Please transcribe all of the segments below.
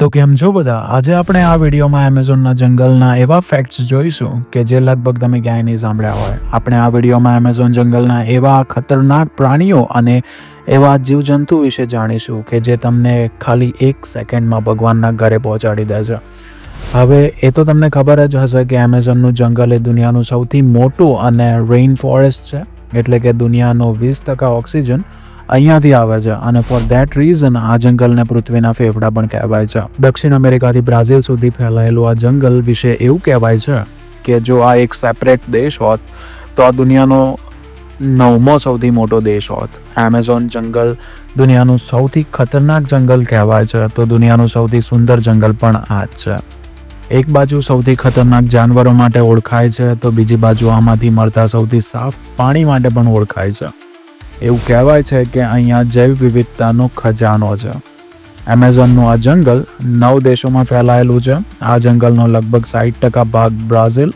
તો કેમ છો બધા? આજે આપણે આ વિડીયોમાં એમેઝોનના જંગલના એવા ફેક્ટ્સ જોઈશું કે જે લગભગ તમે ક્યાંય નહીં સાંભળ્યા હોય. આપણે આ વિડીયોમાં એમેઝોન જંગલના એવા ખતરનાક પ્રાણીઓ અને એવા જીવજંતુ વિશે જાણીશું કે જે તમને ખાલી એક સેકન્ડમાં ભગવાનના ઘરે પહોંચાડી દે છે હવે એ તો તમને ખબર જ હશે કે એમેઝોનનું જંગલ એ દુનિયાનું સૌથી મોટું અને રેઇન ફોરેસ્ટ છે. એટલે કે દુનિયાનો વીસ ટકા ઓક્સિજન અહીંયાથી આવે છે અને ફોર ધેટ રીઝન આ જંગલને પૃથ્વીના ફેફડા પણ કહેવાય છે. દક્ષિણ અમેરિકાથી બ્રાઝિલ સુધી ફેલાયેલું આ જંગલ વિશે એવું કહેવાય છે કે જો આ એક સેપરેટ દેશ હોત, તો આ દુનિયાનો નવમો સૌથી મોટો દેશ હોત. એમેઝોન જંગલ દુનિયાનું સૌથી ખતરનાક જંગલ કહેવાય છે, તો દુનિયાનું સૌથી સુંદર જંગલ પણ આ જ છે. એક બાજુ સૌથી ખતરનાક જાનવરો માટે ઓળખાય છે, તો બીજી બાજુ આમાંથી મળતા સૌથી સાફ પાણી માટે પણ ઓળખાય છે. એવું કહેવાય છે કે અહીંયા જૈવ વિવિધતાનો ખજાનો છે. એમેઝોનનું આ જંગલ નવ દેશોમાં ફેલાયેલું છે. આ જંગલનો લગભગ સાઠ ટકા ભાગ બ્રાઝિલ,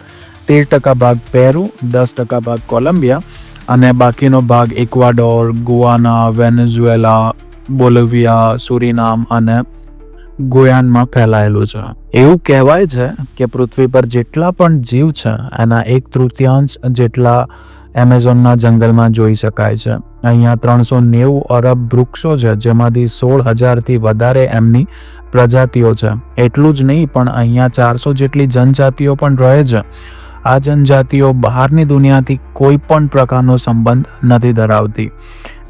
તેર ટકા ભાગ પેરુ, દસ ટકા ભાગ કોલંબિયા અને બાકીનો ભાગ Ecuador, Guyana, Venezuela, Bolivia, Suriname અને ગોયાનમાં ફેલાયેલું છે. એવું કહેવાય છે કે પૃથ્વી પર જેટલા પણ જીવ છે, એના એક તૃતીયાંશ જેટલા એમેઝોનના જંગલમાં જોઈ શકાય છે. અહીંયા ત્રણસો નેવું અરબ વૃક્ષો છે, જેમાંથી સોળ હજારથી વધારે એમની પ્રજાતિઓ છે. એટલું જ નહીં, પણ અહીંયા ચારસો જેટલી જનજાતિઓ પણ રહે છે. આ જનજાતિઓ બહારની દુનિયાથી કોઈ પણ પ્રકારનો સંબંધ નથી ધરાવતી.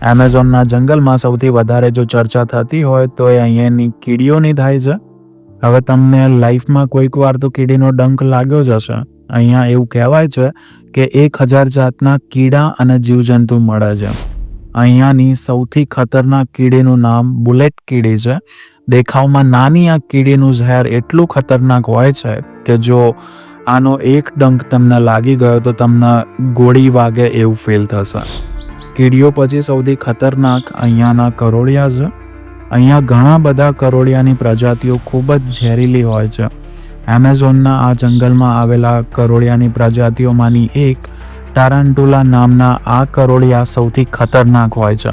એમેઝોનના જંગલમાં સૌથી વધારે જો ચર્ચા થતી હોય, તો એ અહીંયાની કીડીઓની થાય છે. હવે તમને લાઈફમાં કોઈક વાર તો કીડીનો ડંખ લાગ્યો જ હશે. અહીંયા એવું કહેવાય છે કે એક હજાર જાતના કીડા અને જીવજંતુ મળે છે. અહીંયાની સૌથી ખતરનાક કીડીનું નામ બુલેટ કીડી છે. દેખાવમાં નાની આ કીડીનું ઝેર એટલું ખતરનાક હોય છે કે જો આનો એક ડંક તમને લાગી ગયો તો તમને ગોળી વાગે એવું ફીલ થશે. કીડીઓ પછી સૌથી ખતરનાક અહીંયાના કરોળિયા છે. અહીંયા ઘણા બધા કરોળિયાની પ્રજાતિઓ ખૂબ જ ઝેરીલી હોય છે. એમેઝોનના આ જંગલમાં આવેલા કરોળિયાની પ્રજાતિઓમાંની એક ટારાન્ટુલા નામના આ કરોળિયા સૌથી ખતરનાક હોય છે.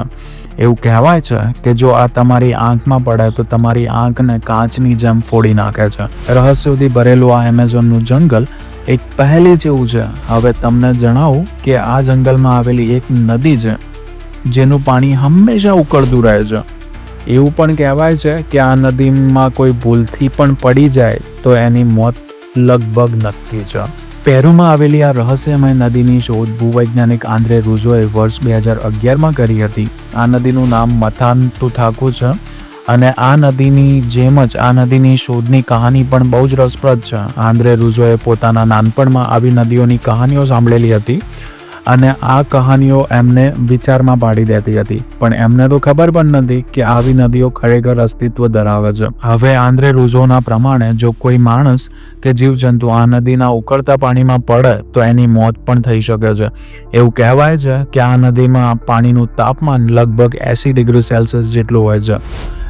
એવું કહેવાય છે કે જો આ તમારી આંખમાં પડે તો તમારી આંખને કાચની જેમ ફોડી નાખે છે. રહસ્યોથી ભરેલું આ એમેઝોનનું જંગલ એક પહેલી જેવું છે. હવે તમને જણાવું કે આ જંગલમાં આવેલી એક નદી છે, જેનું પાણી હંમેશા ઉકળતું રહે છે. એવું પણ કહેવાય છે કે આ નદીમાં કોઈ ભૂલથી પણ પડી જાય તો એની મોત લગભગ નક્કી છે. પેરુમાં આવેલી આ રહસ્યમય નદીની શોધ ભૂવૈજ્ઞાનિક આંદ્રે રૂઝોએ વર્ષ બે હજાર અગિયારમાં કરી હતી. આ નદીનું નામ મથાન તુથાકુ છે અને આ નદીની જેમ જ આ નદીની શોધની કહાની પણ બહુ જ રસપ્રદ છે. આંદ્રે રૂઝોએ પોતાના નાનપણમાં આવી નદીઓની કહાનીઓ સાંભળેલી હતી. અને આ કહાનીઓ એમને વિચારમાં પાડી દેતી હતી. પણ એમને તો ખબર પણ નથી કે આવી નદીઓ ખરેખર અસ્તિત્વ ધરાવે છે. હવે આંદ્રે રૂઝોના પ્રમાણે જો કોઈ માણસ કે જીવજંતુ આ નદીના ઉકળતા પાણીમાં પડે, તો એની મોત પણ થઈ શકે છે. એવું કહેવાય છે કે આ નદીમાં પાણીનું તાપમાન લગભગ એસી ડિગ્રી સેલ્સિયસ જેટલું હોય છે.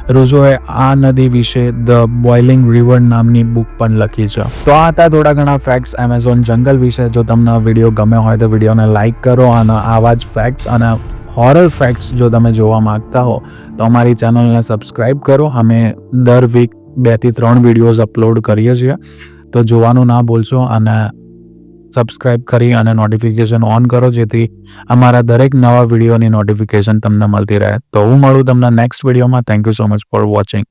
રૂઝોએ આ નદી વિશે ધ બોઇલિંગ રિવર નામની બુક પણ લખી છે. તો આ હતા થોડા ઘણા ફેક્ટ્સ એમેઝોન જંગલ વિશે. જો તમને વીડિયો ગમે હોય તો વિડીયોને લાઇક કરો અને આવા જ ફેક્ટ્સ અને હોરર ફેક્ટ્સ જો તમે જોવા માંગતા હો, તો અમારી ચેનલને સબસ્ક્રાઈબ કરો. અમે દર વીક બેથી ત્રણ વિડીયોઝ અપલોડ કરીએ છીએ. તો જોવાનું ના ભૂલશો અને સબસ્ક્રાઇબ કરી અને નોટિફિકેશન ઓન કરો જેથી અમારા દરેક નવા વિડીયોની નોટિફિકેશન તમને મળતી રહે. તો હું મળું તમને નેક્સ્ટ વિડીયોમાં. Thank you so much for watching